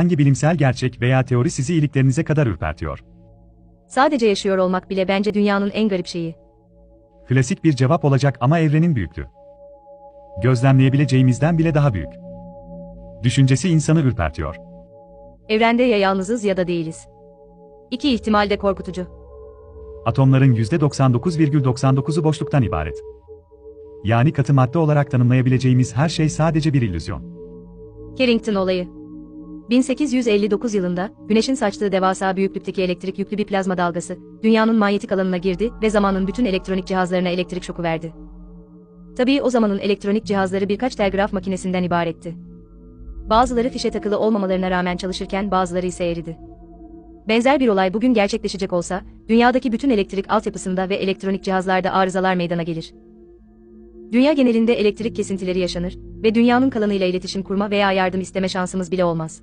Hangi bilimsel gerçek veya teori sizi iliklerinize kadar ürpertiyor? Sadece yaşıyor olmak bile bence dünyanın en garip şeyi. Klasik bir cevap olacak ama evrenin büyüklüğü. Gözlemleyebileceğimizden bile daha büyük. Düşüncesi insanı ürpertiyor. Evrende ya yalnızız ya da değiliz. İki ihtimal de korkutucu. Atomların %99,99'u boşluktan ibaret. Yani katı madde olarak tanımlayabileceğimiz her şey sadece bir illüzyon. Carrington olayı. 1859 yılında, Güneş'in saçtığı devasa büyüklükteki elektrik yüklü bir plazma dalgası, dünyanın manyetik alanına girdi ve zamanın bütün elektronik cihazlarına elektrik şoku verdi. Tabii o zamanın elektronik cihazları birkaç telgraf makinesinden ibaretti. Bazıları fişe takılı olmamalarına rağmen çalışırken bazıları ise eridi. Benzer bir olay bugün gerçekleşecek olsa, dünyadaki bütün elektrik altyapısında ve elektronik cihazlarda arızalar meydana gelir. Dünya genelinde elektrik kesintileri yaşanır ve dünyanın kalanıyla iletişim kurma veya yardım isteme şansımız bile olmaz.